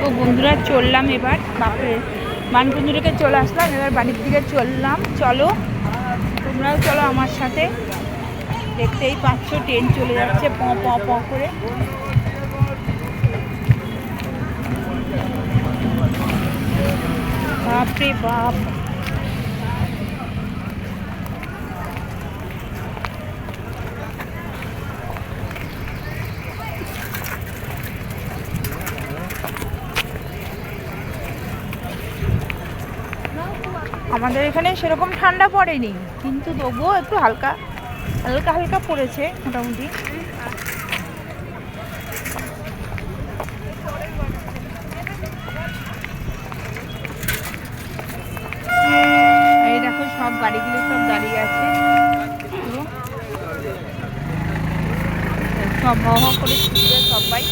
তো বন্ধুরা চললাম এবার, বাপরে। বন্ধুদেরকে চলে আসলাম, এবার বাড়ির দিকে চললাম। চলো, তোমরাও চলো আমার সাথে। দেখতেই পাচ্ছ, ট্রেন চলে যাচ্ছে, প প প করে। বাপরে বাপ। আমাদের এখানে সেরকম ঠান্ডা পড়েনি, কিন্তু তবুও একটু হালকা হালকা হালকা পড়েছে মোটামুটি। সব গাড়িগুলো সব দাঁড়িয়ে আছে। সব হ হ করে সবাই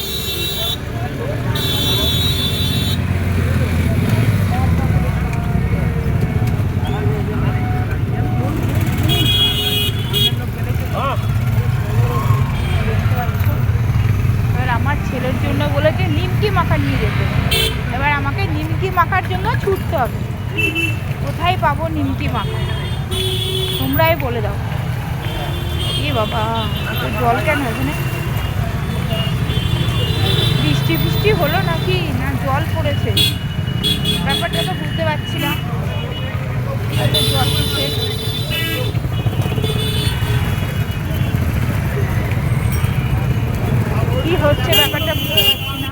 দেখতে পাচ্ছ এবার আমার ছেলের জন্য বলেছে, নিমকি মাখা নিয়ে যেতে। এবার আমাকে নিমকি মাখার জন্য ছুটতে হবে। কোথায় পাবো নিমকি মাখা? তোমরাই বলে দাও। এ বাবা জল কেন এখানে? বৃষ্টি বৃষ্টি হলো নাকি? না জল পড়েছে? ব্যাপারটা তো বুঝতে পারছি না এত জল পড়ছে কি হচ্ছে ব্যাপারটা বুঝতে পারছি না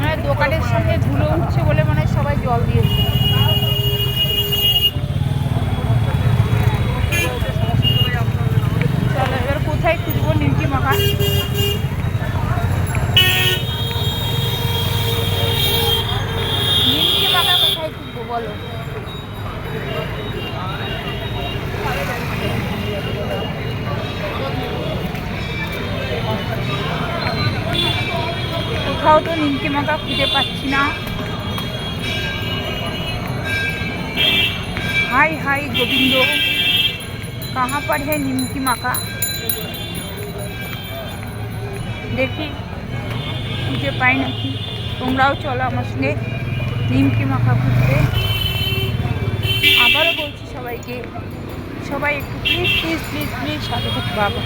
মানে দোকানের সামনে ধুলো উঠছে বলে মনে হয় সবাই জল দিয়েছে চলো এবার কোথায় খুঁজবো নিমকি মাখা নিমকি মাখা কোথায় খুঁজবো বলো কোথাও তো নিমকি মাখা খুঁজে পাচ্ছি না হাই হাই গোবিন্দ কাহা पर है নিমকি মাখা দেখি খুঁজে পাই নাকি তোমরাও চলো আমার সঙ্গে নিমকি মাখা খুঁজতে আবারও বলছি সবাইকে, সবাই একটু প্লিজ প্লিজ প্লিজ প্লিজ সাথে থাকো, বাবা।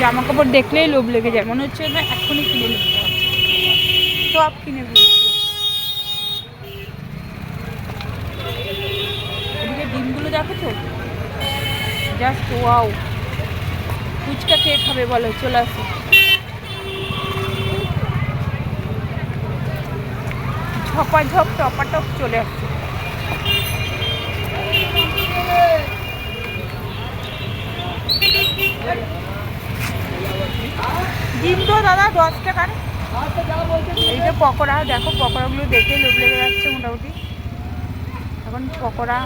জামা কাপড় দেখলেই লোভ লেগে যায়, মনে হচ্ছে না এখনই কিনে নেব। সব কিনে ফেলছি। ডিমগুলো দেখো তো? জাস্ট ওয়াও ফুচকা কে খাবে বলো, চলে আসো। ঝপাঝপ, টপাটপ চলে আসছে। ডিম তো দাদা, দশ টাকার এই যে পকোড়া, দেখো পকোড়াগুলো দেখে লোভ লেগে যাচ্ছে মোটামুটি। এখন পকোড়া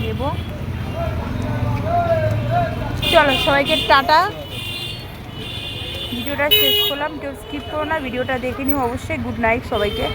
নেব। চলো, সবাইকে টাটা। ভিডিওটা শেষ করলাম, কেউ স্কিপ করো না, ভিডিওটা দেখে নিও অবশ্যই। গুড নাইট সবাইকে।